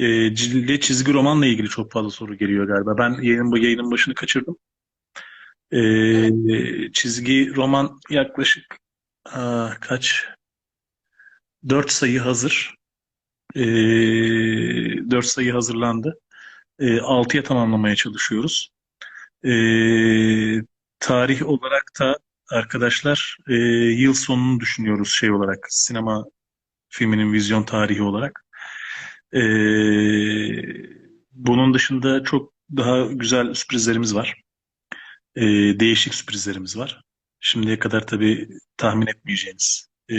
E, Cille çizgi romanla ilgili çok fazla soru geliyor galiba. Ben yayının, yayının başını kaçırdım. E, çizgi roman yaklaşık aa, kaç? Dört sayı hazır. E, dört sayı hazırlandı. E, altıya tamamlamaya çalışıyoruz. E, tarih olarak da arkadaşlar e, yıl sonunu düşünüyoruz şey olarak sinema filminin vizyon tarihi olarak. E, bunun dışında çok daha güzel sürprizlerimiz var. E, değişik sürprizlerimiz var. Şimdiye kadar tabii tahmin etmeyeceğiniz e,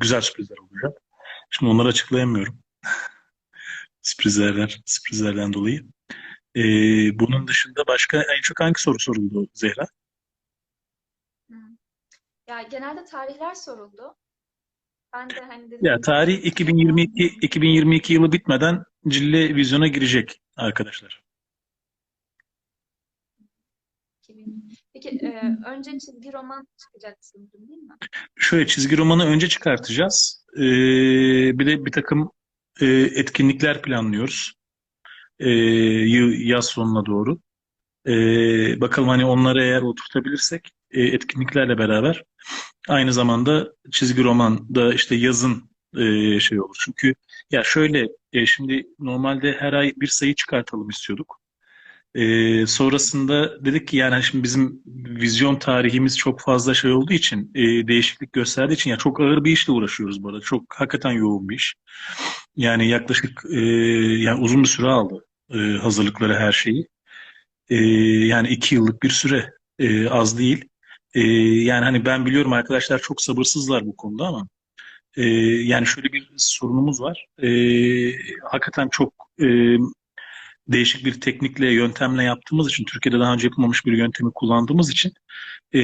güzel sürprizler olacak. Şimdi onları açıklayamıyorum. Sürprizlerden, sürprizlerden dolayı. E, bunun dışında başka en çok hangi soru soruldu Zehra? Hı. Ya genelde tarihler soruldu. Ben de hani dedim Ya tarih ilk önce 2022 2022 yılı bitmeden Cille vizyona girecek arkadaşlar. 2000. Peki e, önce çizgi roman çıkacak sanırım değil mi? Şöyle çizgi romanı önce çıkartacağız. Ee, bir de bir takım e, etkinlikler planlıyoruz. Ee, yı- yaz sonuna doğru. Ee, bakalım hani onları eğer oturtabilirsek e, etkinliklerle beraber aynı zamanda çizgi roman da işte yazın e, şey olur. Çünkü ya şöyle e, şimdi normalde her ay bir sayı çıkartalım istiyorduk. Ee, sonrasında dedik ki yani şimdi bizim vizyon tarihimiz çok fazla şey olduğu için e, değişiklik gösterdiği için ya çok ağır bir işle uğraşıyoruz bu arada. Çok hakikaten yoğun bir iş. Yani yaklaşık e, yani uzun bir süre aldı e, hazırlıkları her şeyi. E, yani iki yıllık bir süre e, az değil. E, yani hani ben biliyorum arkadaşlar çok sabırsızlar bu konuda ama e, yani şöyle bir sorunumuz var. E, hakikaten çok e, değişik bir teknikle, yöntemle yaptığımız için, Türkiye'de daha önce yapılmamış bir yöntemi kullandığımız için e,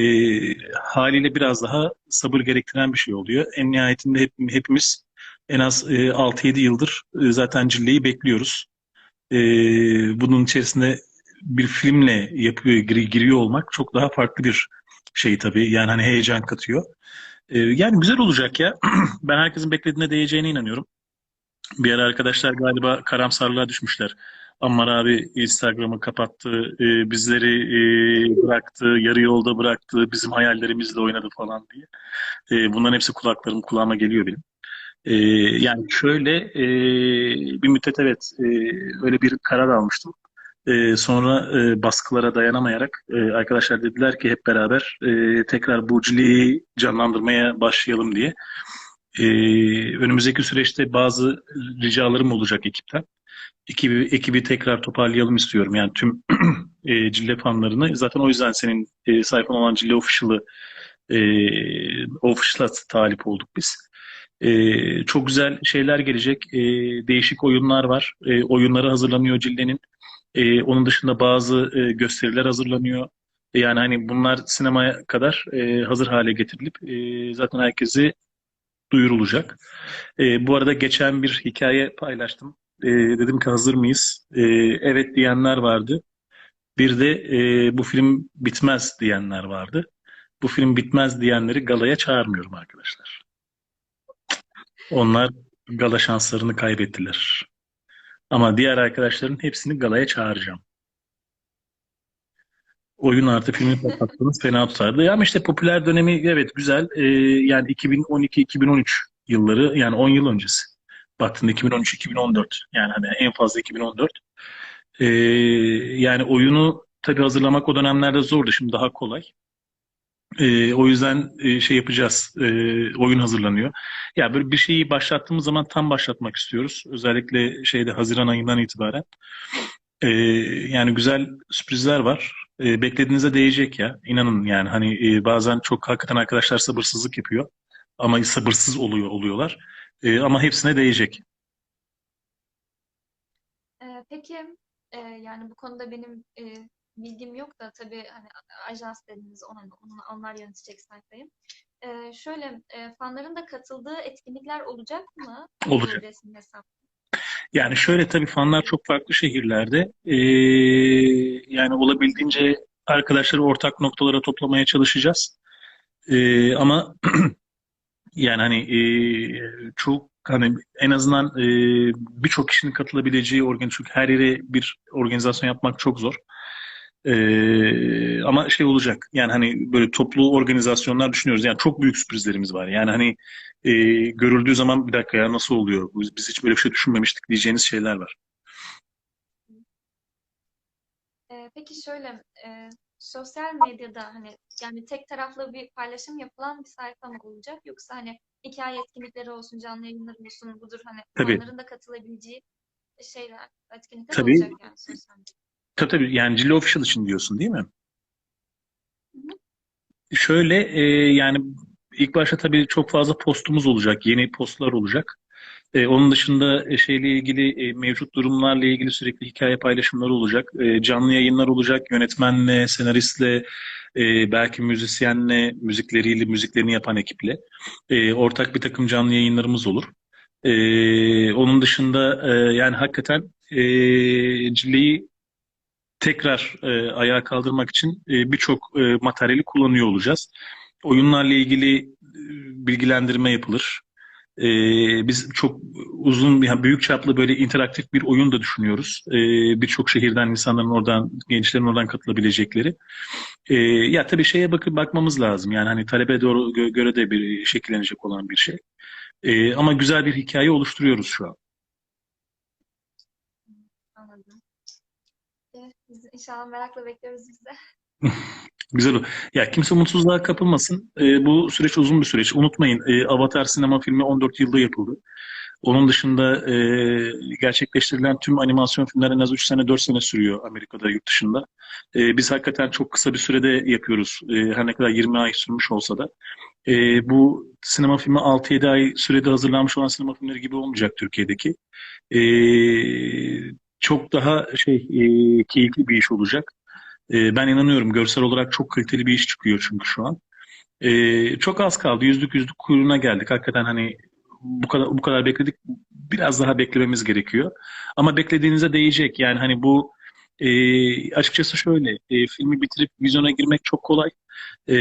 haliyle biraz daha sabır gerektiren bir şey oluyor. En nihayetinde hep, hepimiz en az e, 6-7 yıldır e, zaten Cille'yi bekliyoruz. E, bunun içerisinde bir filmle yapıyor, gir- giriyor olmak çok daha farklı bir şey tabii. Yani hani heyecan katıyor. E, yani güzel olacak ya. Ben herkesin beklediğine değeceğine inanıyorum. Bir ara arkadaşlar galiba karamsarlığa düşmüşler. Ammar abi Instagram'ı kapattı, e, bizleri e, bıraktı, yarı yolda bıraktı, bizim hayallerimizle oynadı falan diye. E, bunların hepsi kulaklarım kulağıma geliyor benim. E, yani şöyle e, bir müddet evet e, öyle bir karar almıştım. E, sonra e, baskılara dayanamayarak e, arkadaşlar dediler ki hep beraber e, tekrar Burcu'yu canlandırmaya başlayalım diye. E, önümüzdeki süreçte bazı ricalarım olacak ekipten. Ekibi, ekibi tekrar toparlayalım istiyorum. Yani tüm e, Cille fanlarını. Zaten o yüzden senin e, sayfan olan Cille Official'ı e, Official'a talip olduk biz. E, çok güzel şeyler gelecek. E, değişik oyunlar var. E, oyunları hazırlanıyor Cille'nin. E, onun dışında bazı e, gösteriler hazırlanıyor. E, Yani hani bunlar sinemaya kadar e, hazır hale getirilip e, zaten herkesi duyurulacak. E, bu arada geçen bir hikaye paylaştım. E, dedim ki hazır mıyız? E, evet diyenler vardı. Bir de e, bu film bitmez diyenler vardı. Bu film bitmez diyenleri galaya çağırmıyorum arkadaşlar. Onlar gala şanslarını kaybettiler. Ama diğer arkadaşların hepsini galaya çağıracağım. Oyun artı filmi patlattınız fena tutardı. Ama işte popüler dönemi evet güzel. Ee, yani 2012-2013 yılları yani 10 yıl öncesi. Baktığında 2013-2014 yani hani en fazla 2014. Ee, yani oyunu tabii hazırlamak o dönemlerde zordu. Şimdi daha kolay. Ee, o yüzden e, şey yapacağız. Ee, oyun hazırlanıyor. Ya böyle bir şeyi başlattığımız zaman tam başlatmak istiyoruz. Özellikle şeyde Haziran ayından itibaren. Ee, yani güzel sürprizler var. Ee, beklediğinize değecek ya. İnanın yani hani e, bazen çok hakikaten arkadaşlar sabırsızlık yapıyor. Ama sabırsız oluyor oluyorlar. Ee, ama hepsine değecek. E, peki e, yani bu konuda benim e, bilgim yok da tabii hani ajans dediniz onu, onu onlar yönetecek sayfayı. E, şöyle e, fanların da katıldığı etkinlikler olacak mı Olacak. resim? Yani şöyle tabii fanlar çok farklı şehirlerde. Ee, yani olabildiğince arkadaşları ortak noktalara toplamaya çalışacağız. Ee, ama yani hani e, çok hani en azından e, birçok kişinin katılabileceği organ çünkü her yere bir organizasyon yapmak çok zor. E, ama şey olacak yani hani böyle toplu organizasyonlar düşünüyoruz. Yani çok büyük sürprizlerimiz var. Yani hani e, görüldüğü zaman bir dakika ya nasıl oluyor? Biz, biz hiç böyle bir şey düşünmemiştik diyeceğiniz şeyler var. Ee, peki şöyle, e, sosyal medyada hani yani tek taraflı bir paylaşım yapılan bir sayfa mı olacak? Yoksa hani hikaye etkinlikleri olsun, canlı yayınlar olsun, budur hani Tabii. fanların da katılabileceği şeyler, etkinlikler Tabii. olacak yani sosyal medyada. Tabii tabii yani Cillo Official için diyorsun değil mi? Şöyle e, yani ilk başta tabii çok fazla postumuz olacak, yeni postlar olacak. E, onun dışında e, şeyle ilgili e, mevcut durumlarla ilgili sürekli hikaye paylaşımları olacak. E, canlı yayınlar olacak. Yönetmenle, senaristle, e, belki müzisyenle, müzikleriyle, müziklerini yapan ekiple. E, ortak bir takım canlı yayınlarımız olur. E, onun dışında e, yani hakikaten e, Cille'yi tekrar e, ayağa kaldırmak için e, birçok e, materyali kullanıyor olacağız. Oyunlarla ilgili e, bilgilendirme yapılır. E, biz çok uzun, yani büyük çaplı böyle interaktif bir oyun da düşünüyoruz. E, birçok şehirden insanların oradan, gençlerin oradan katılabilecekleri. E, ya tabii şeye bakıp bakmamız lazım. Yani hani talebe doğru gö- göre de bir şekillenecek olan bir şey. E, ama güzel bir hikaye oluşturuyoruz şu an. Anladım. E, biz inşallah merakla bekliyoruz biz. Güzel. o. Ya kimse umutsuzluğa kapılmasın. Ee, bu süreç uzun bir süreç. Unutmayın, e, Avatar sinema filmi 14 yılda yapıldı. Onun dışında e, gerçekleştirilen tüm animasyon filmler en az 3 sene 4 sene sürüyor Amerika'da, yurt dışında. E, biz hakikaten çok kısa bir sürede yapıyoruz. E, her ne kadar 20 ay sürmüş olsa da. E, bu sinema filmi 6-7 ay sürede hazırlanmış olan sinema filmleri gibi olmayacak Türkiye'deki. E, çok daha şey e, keyifli bir iş olacak. E, ben inanıyorum görsel olarak çok kaliteli bir iş çıkıyor çünkü şu an. E, çok az kaldı. Yüzlük yüzlük kuyruğuna geldik. Hakikaten hani bu kadar bu kadar bekledik. Biraz daha beklememiz gerekiyor. Ama beklediğinize değecek. Yani hani bu e, açıkçası şöyle e, filmi bitirip vizyona girmek çok kolay. E,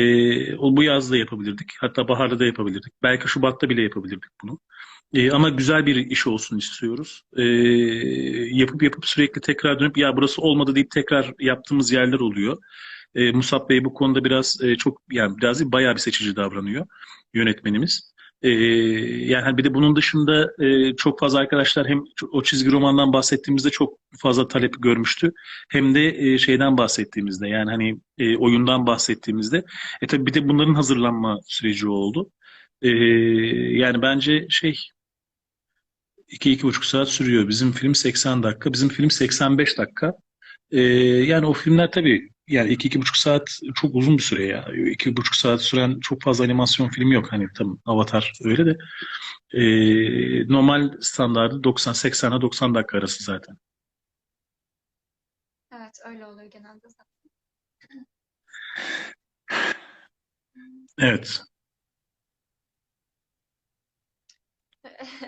bu yaz da yapabilirdik. Hatta baharda da yapabilirdik. Belki Şubat'ta bile yapabilirdik bunu. E, ama güzel bir iş olsun istiyoruz. E, yapıp yapıp sürekli tekrar dönüp ya burası olmadı deyip tekrar yaptığımız yerler oluyor. E, Musab Bey bu konuda biraz e, çok yani biraz değil, bayağı bir seçici davranıyor yönetmenimiz. E, yani hani bir de bunun dışında e, çok fazla arkadaşlar hem o çizgi romandan bahsettiğimizde çok fazla talep görmüştü. Hem de e, şeyden bahsettiğimizde yani hani e, oyundan bahsettiğimizde. E tabii bir de bunların hazırlanma süreci oldu. E, yani bence şey 2-2,5 saat sürüyor. Bizim film 80 dakika. Bizim film 85 dakika. Ee, yani o filmler tabii yani 2-2,5 saat çok uzun bir süre ya. 2,5 saat süren çok fazla animasyon filmi yok. Hani tam Avatar öyle de. Ee, normal standardı 90 80 ile 90 dakika arası zaten. Evet, öyle oluyor genelde zaten. Evet.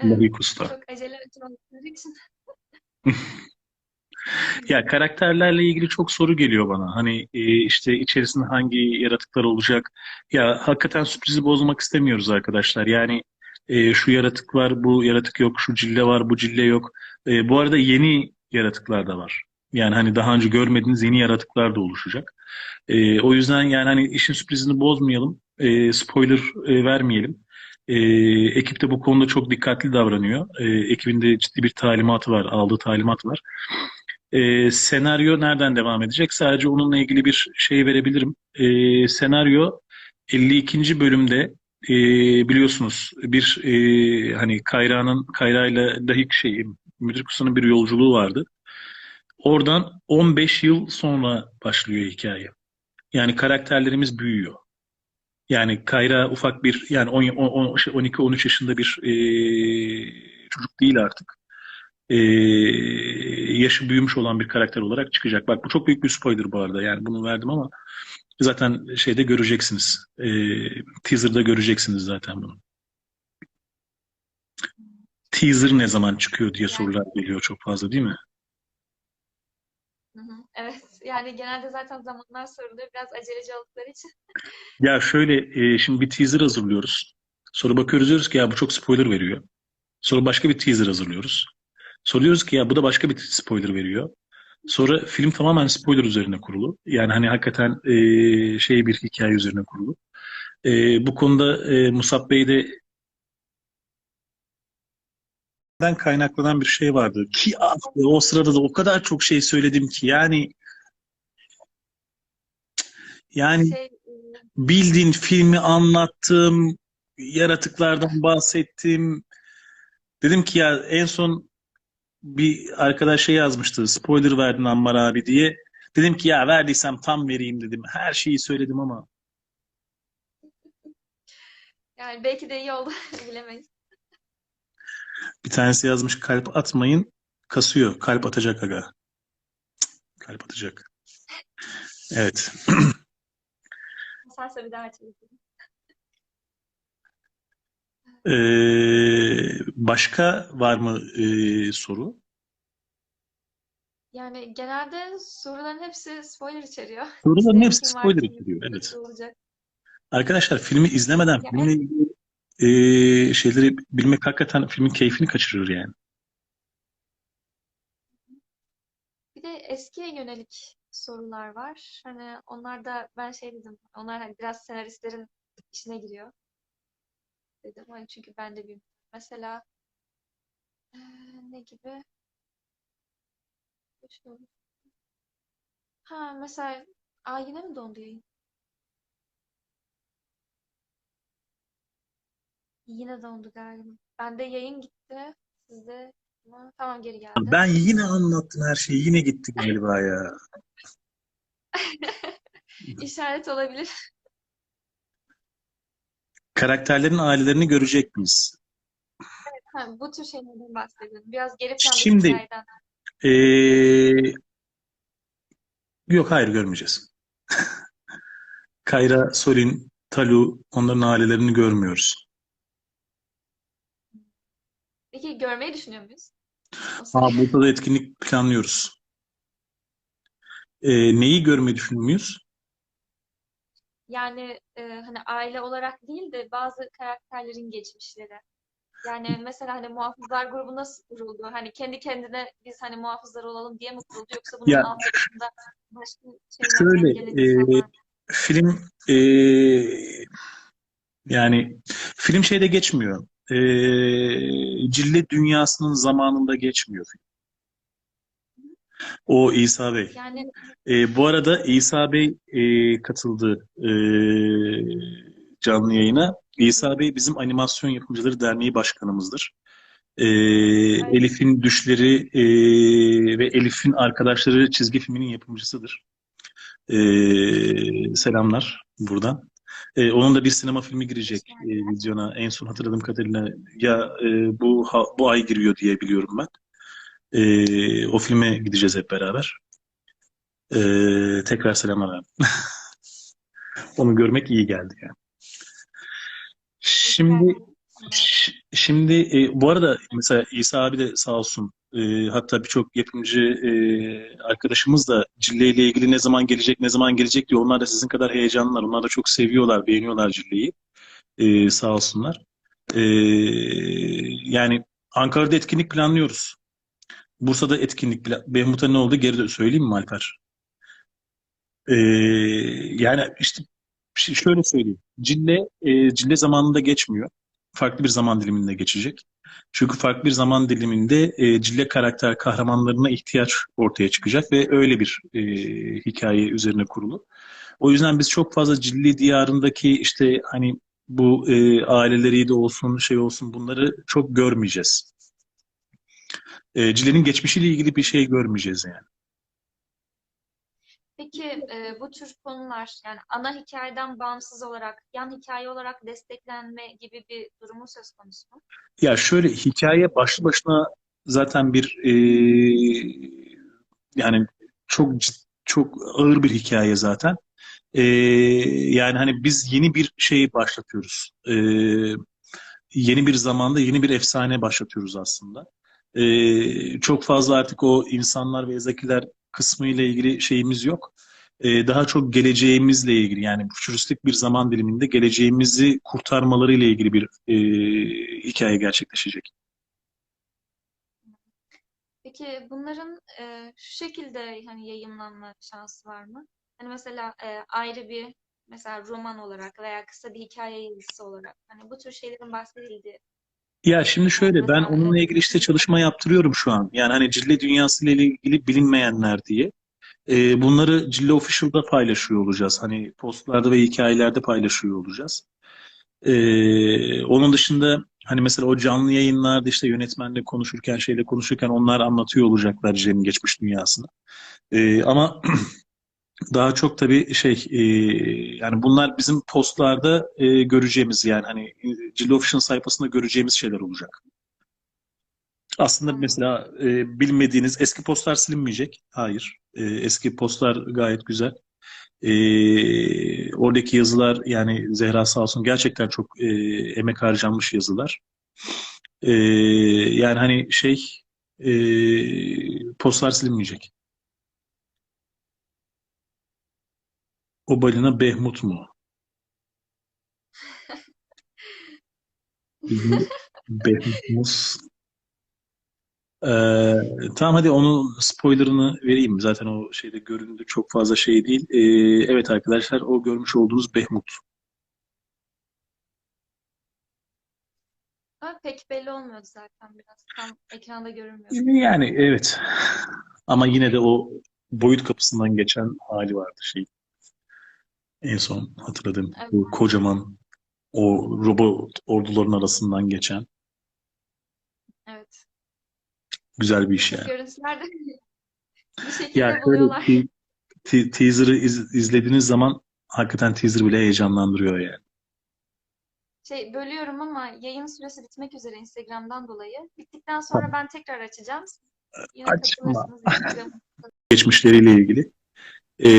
Evet, Lavik Usta. çok acele olduğu için. Ya karakterlerle ilgili çok soru geliyor bana. Hani e, işte içerisinde hangi yaratıklar olacak? Ya hakikaten sürprizi bozmak istemiyoruz arkadaşlar. Yani e, şu yaratık var, bu yaratık yok, şu cille var, bu cille yok. E, bu arada yeni yaratıklar da var. Yani hani daha önce görmediğiniz yeni yaratıklar da oluşacak. E, o yüzden yani hani işin sürprizini bozmayalım, e, spoiler e, vermeyelim. E, ekip de bu konuda çok dikkatli davranıyor. E, ekibinde ciddi bir talimatı var, aldığı talimat var. Ee, senaryo nereden devam edecek? Sadece onunla ilgili bir şey verebilirim. Ee, senaryo 52. bölümde e, biliyorsunuz bir e, hani Kayra'nın Kayra'yla Dahik şey Müdür Kusu'nun bir yolculuğu vardı. Oradan 15 yıl sonra başlıyor hikaye. Yani karakterlerimiz büyüyor. Yani Kayra ufak bir yani 12-13 yaşında bir e, çocuk değil artık e, yaşı büyümüş olan bir karakter olarak çıkacak. Bak bu çok büyük bir spoiler bu arada. Yani bunu verdim ama zaten şeyde göreceksiniz. E, teaser'da göreceksiniz zaten bunu. Teaser ne zaman çıkıyor diye sorular geliyor çok fazla değil mi? evet, yani genelde zaten zamanlar soruluyor. Biraz aceleci oldukları için. Ya şöyle e, şimdi bir teaser hazırlıyoruz. Sonra bakıyoruz diyoruz ki ya bu çok spoiler veriyor. Sonra başka bir teaser hazırlıyoruz. Sonra diyoruz ki ya bu da başka bir spoiler veriyor. Sonra film tamamen spoiler üzerine kurulu. Yani hani hakikaten e, şey bir hikaye üzerine kurulu. E, bu konuda e, Musab Bey de kaynaklanan bir şey vardı. Ki ah o sırada da o kadar çok şey söyledim ki yani yani Şey, bildiğin filmi anlattım, yaratıklardan bahsettim. Dedim ki ya en son bir arkadaş şey yazmıştı. Spoiler verdin Ammar abi diye. Dedim ki ya verdiysem tam vereyim dedim. Her şeyi söyledim ama yani belki de iyi oldu bilemeyiz. bir tanesi yazmış kalp atmayın kasıyor. Kalp atacak aga. Kalp atacak. Evet. Sarsa bir daha açalım. Ee, başka var mı ee, soru? Yani genelde soruların hepsi spoiler içeriyor. Soruların İşte hepsi kim var, spoiler kim içeriyor. Evet. nasıl olacak. Arkadaşlar filmi izlemeden Ya filmle ilgili ee, şeyleri bilmek hakikaten filmin keyfini kaçırır yani. Bir de eskiye yönelik sorular var. Hani onlar da ben şey dedim. Onlar hani biraz senaristlerin işine giriyor dedim. Hani çünkü ben de bir mesela ne gibi? Şöyle. Ha mesela Aa yine mi dondu yayın? Yine dondu galiba. Bende yayın gitti. Sizde Ama tamam geri geldi. Ben yine anlattım her şeyi. Yine gitti galiba ya. İşaret olabilir. Karakterlerin ailelerini görecek miyiz? Ha, bu tür şeylerden bahsediyorum. Biraz geri planda Şimdi- hikayeden. Ee, yok hayır görmeyeceğiz. Kayra, Solin, Talu onların ailelerini görmüyoruz. Peki görmeyi düşünüyor muyuz? Aa, burada da etkinlik planlıyoruz. Ee, neyi görmeyi düşünüyor muyuz? Yani e, hani aile olarak değil de bazı karakterlerin geçmişleri. Yani mesela hani muhafızlar grubu nasıl kuruldu? Hani kendi kendine biz hani muhafızlar olalım diye mi kuruldu? Yoksa bunun Ya, altında başka şeylerden Şöyle, e, film ee, yani film şeyde geçmiyor. Ee, Cille dünyasının zamanında geçmiyor film. O İsa Bey. Yani Ee, bu arada İsa Bey e, katıldı e, canlı yayına. İsa Bey bizim Animasyon Yapımcıları Derneği Başkanımızdır. Ee, Elif'in Düşleri e, ve Elif'in arkadaşları çizgi filminin yapımcısıdır. Ee, selamlar buradan. Ee, onun da bir sinema filmi girecek e, vizyona. En son hatırladığım kadarıyla ya e, bu ha- bu ay giriyor diye biliyorum ben. Ee, o filme gideceğiz hep beraber. Ee, tekrar selamlar abi. Onu görmek iyi geldi yani. Şimdi şimdi e, bu arada mesela İsa abi de sağ olsun e, hatta birçok yapımcı e, arkadaşımız da Cille ile ilgili ne zaman gelecek ne zaman gelecek diyor. Onlar da sizin kadar heyecanlılar. Onlar da çok seviyorlar, beğeniyorlar Cille'yi. E, sağ olsunlar. E, yani Ankara'da etkinlik planlıyoruz. Bursa'da etkinlik plan. Behmut'a ne oldu? Geri de söyleyeyim mi Alper? Ee, yani işte şöyle söyleyeyim. Cille, e, Cille zamanında geçmiyor. Farklı bir zaman diliminde geçecek. Çünkü farklı bir zaman diliminde e, Cille karakter kahramanlarına ihtiyaç ortaya çıkacak ve öyle bir e, hikaye üzerine kurulu. O yüzden biz çok fazla Cille diyarındaki işte hani bu e, aileleri de olsun şey olsun bunları çok görmeyeceğiz. E, Cille'nin geçmişiyle ilgili bir şey görmeyeceğiz yani. Peki e, bu tür konular yani ana hikayeden bağımsız olarak yan hikaye olarak desteklenme gibi bir durumu söz konusu mu? Ya şöyle hikaye başlı başına zaten bir e, yani çok çok ağır bir hikaye zaten. E, yani hani biz yeni bir şey başlatıyoruz. E, yeni bir zamanda yeni bir efsane başlatıyoruz aslında. E, çok fazla artık o insanlar ve ezakiler kısmı ile ilgili şeyimiz yok. E, daha çok geleceğimizle ilgili yani futuristik bir zaman diliminde geleceğimizi kurtarmaları ile ilgili bir e, hikaye gerçekleşecek. Peki bunların e, şu şekilde hani yayımlanma şansı var mı? Hani mesela e, ayrı bir mesela roman olarak veya kısa bir hikaye yazısı olarak hani bu tür şeylerin bahsedildiği. Ya şimdi şöyle ben onunla ilgili işte çalışma yaptırıyorum şu an. Yani hani Cille dünyası ile ilgili bilinmeyenler diye. Ee, bunları Cille Official'da paylaşıyor olacağız. Hani postlarda ve hikayelerde paylaşıyor olacağız. Ee, onun dışında hani mesela o canlı yayınlarda işte yönetmenle konuşurken şeyle konuşurken onlar anlatıyor olacaklar Cille'nin geçmiş dünyasını. Ee, ama daha çok tabii şey e, yani bunlar bizim postlarda e, göreceğimiz yani hani Cille Official sayfasında göreceğimiz şeyler olacak. Aslında mesela e, bilmediğiniz eski postlar silinmeyecek. Hayır. E, eski postlar gayet güzel. E, oradaki yazılar yani Zehra sağ olsun gerçekten çok e, emek harcanmış yazılar. E, yani hani şey e, postlar silinmeyecek. O balina Behmut mu? Bizim Behmut'umuz Ee, tamam hadi onun spoilerını vereyim. Zaten o şeyde göründü çok fazla şey değil. Ee, evet arkadaşlar o görmüş olduğunuz Behmut. Ama pek belli olmuyordu zaten biraz. Tam ekranda görünmüyor. Yani evet. Ama yine de o boyut kapısından geçen hali vardı şey. En son hatırladığım Evet. bu kocaman o robot orduların arasından geçen Evet. güzel bir iş yani. Görüntüler de bir Ya şekilde şöyle buluyorlar. te- te- teaser'ı iz- izlediğiniz zaman hakikaten teaser bile heyecanlandırıyor yani. Şey bölüyorum ama yayın süresi bitmek üzere Instagram'dan dolayı. Bittikten sonra ben tekrar açacağım. Yine Açma. geçmişleriyle ilgili e,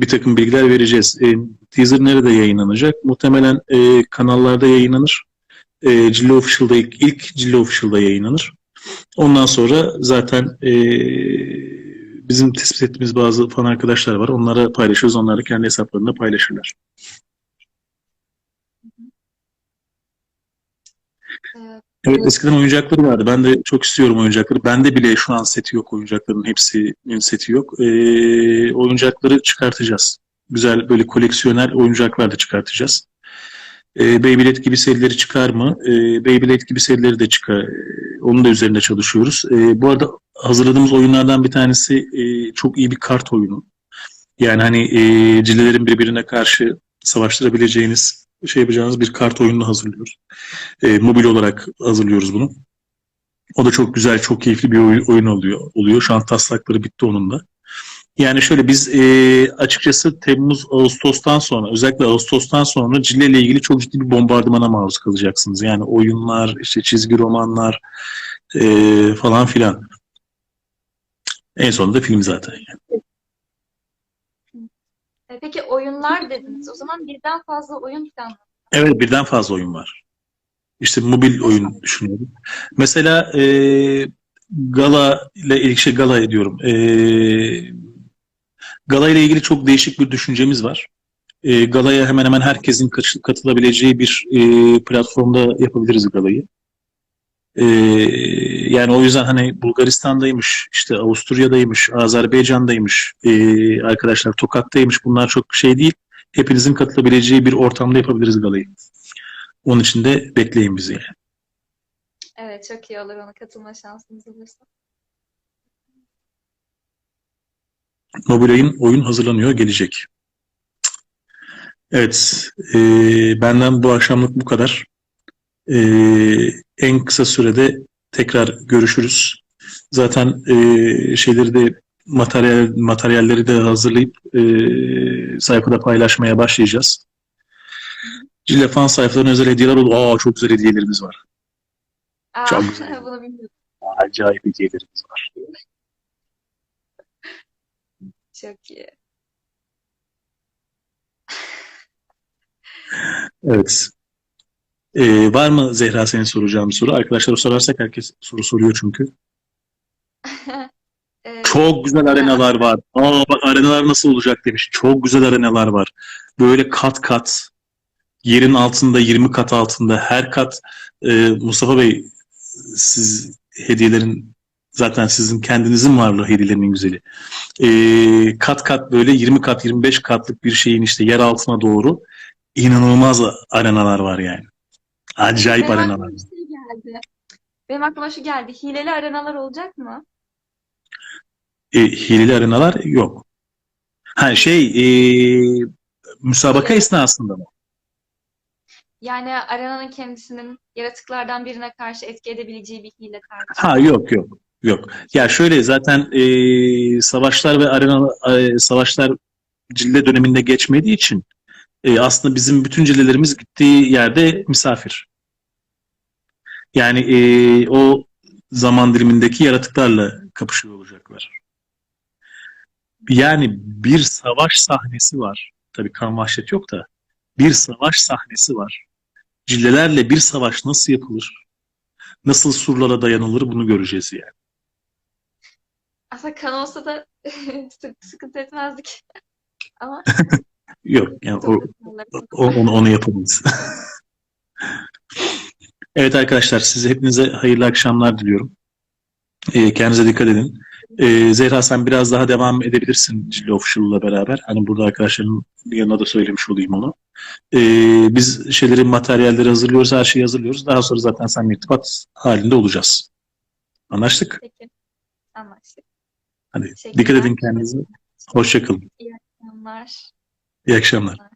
bir takım bilgiler vereceğiz. E, teaser nerede yayınlanacak? Muhtemelen e, kanallarda yayınlanır. E, Cillo Official'da ilk, ilk Cillo Official'da yayınlanır. Ondan sonra zaten e, bizim tespit ettiğimiz bazı fan arkadaşlar var. Onlara paylaşıyoruz. Onlar da kendi hesaplarında paylaşırlar. Ee, Evet, eskiden oyuncakları vardı. Ben de çok istiyorum oyuncakları. Bende bile şu an seti yok oyuncakların. Hepsinin seti yok. Ee, oyuncakları çıkartacağız. Güzel böyle koleksiyonel oyuncaklar da çıkartacağız. Ee, Beyblade gibi serileri çıkar mı? Ee, Beyblade gibi serileri de çıkar. Ee, onun da üzerinde çalışıyoruz. Ee, bu arada hazırladığımız oyunlardan bir tanesi e, çok iyi bir kart oyunu. Yani hani e, cillelerin birbirine karşı savaştırabileceğiniz şey yapacağınız bir kart oyununu hazırlıyoruz. E, mobil olarak hazırlıyoruz bunu. O da çok güzel, çok keyifli bir oyun, oyun oluyor. oluyor. Şu an taslakları bitti onun da. Yani şöyle biz e, açıkçası Temmuz, Ağustos'tan sonra özellikle Ağustos'tan sonra Cille ile ilgili çok ciddi bir bombardımana maruz kalacaksınız. Yani oyunlar, işte çizgi romanlar e, falan filan. En sonunda film zaten. Yani. E, peki oyunlar dediniz. O zaman birden fazla oyun planlı. Evet birden fazla oyun var. İşte mobil oyun düşünüyorum. Mesela e, Gala ile ilgili şey Gala ediyorum. E, Gala ile ilgili çok değişik bir düşüncemiz var. E, Gala'ya hemen hemen herkesin kat- katılabileceği bir e, platformda yapabiliriz Gala'yı. E, yani o yüzden hani Bulgaristan'daymış, işte Avusturya'daymış, Azerbaycan'daymış, e, arkadaşlar Tokat'taymış. Bunlar çok şey değil. Hepinizin katılabileceği bir ortamda yapabiliriz Gala'yı. Onun için de bekleyin bizi yani. Evet çok iyi olur ona katılma şansınız olursa. Mobil oyun, oyun hazırlanıyor, gelecek. Evet, e, benden bu akşamlık bu kadar. E, en kısa sürede tekrar görüşürüz. Zaten e, şeyleri de materyal materyalleri de hazırlayıp e, sayfada paylaşmaya başlayacağız. Cille fan sayfalarına özel hediyeler oldu. Aa çok güzel hediyelerimiz var. Aa, Çok güzel. bunu bilmiyordum. Acayip hediyelerimiz var. Çok iyi. Evet. E, var mı Zehra senin soracağın bir soru? Arkadaşlara sorarsak herkes soru soruyor çünkü. Ee, Çok güzel arenalar var. Aa bak arenalar nasıl olacak demiş. Çok güzel arenalar var. Böyle kat kat. Yerin altında 20 kat altında her kat e, Mustafa Bey siz hediyelerin Zaten sizin kendinizin varlığı hediyelerinin güzeli. Ee, kat kat böyle 20 kat 25 katlık bir şeyin işte yer altına doğru inanılmaz arenalar var yani. Acayip Benim arenalar. aklıma şey geldi. Benim aklıma şu geldi. Hileli arenalar olacak mı? E, hileli arenalar yok. Ha şey e, müsabaka esnasında mı? Yani arenanın kendisinin yaratıklardan birine karşı etki edebileceği bir hile kartı. Ha yok yok yok. Ya şöyle zaten e, savaşlar ve arena e, savaşlar cille döneminde geçmediği için e, aslında bizim bütün cillelerimiz gittiği yerde misafir. Yani e, o zaman dilimindeki yaratıklarla kapışıyor olacaklar. Yani bir savaş sahnesi var. Tabii kan vahşet yok da bir savaş sahnesi var. Cillelerle bir savaş nasıl yapılır? Nasıl surlara dayanılır bunu göreceğiz yani. Aslında kan olsa da sık- sıkıntı etmezdik. Ama Yok yani o, o- onu, onu yapamayız. evet arkadaşlar size hepinize hayırlı akşamlar diliyorum. Ee, kendinize dikkat edin. Ee, Zehra sen biraz daha devam edebilirsin Cilli Official'la beraber. Hani burada arkadaşların yanına da söylemiş olayım onu. Ee, biz şeyleri, materyalleri hazırlıyoruz, her şeyi hazırlıyoruz. Daha sonra zaten seninle irtibat halinde olacağız. Anlaştık? peki. Anlaştık. Hadi dikkat edin kendinize. Hoşçakalın. Onlar. İyi akşamlar.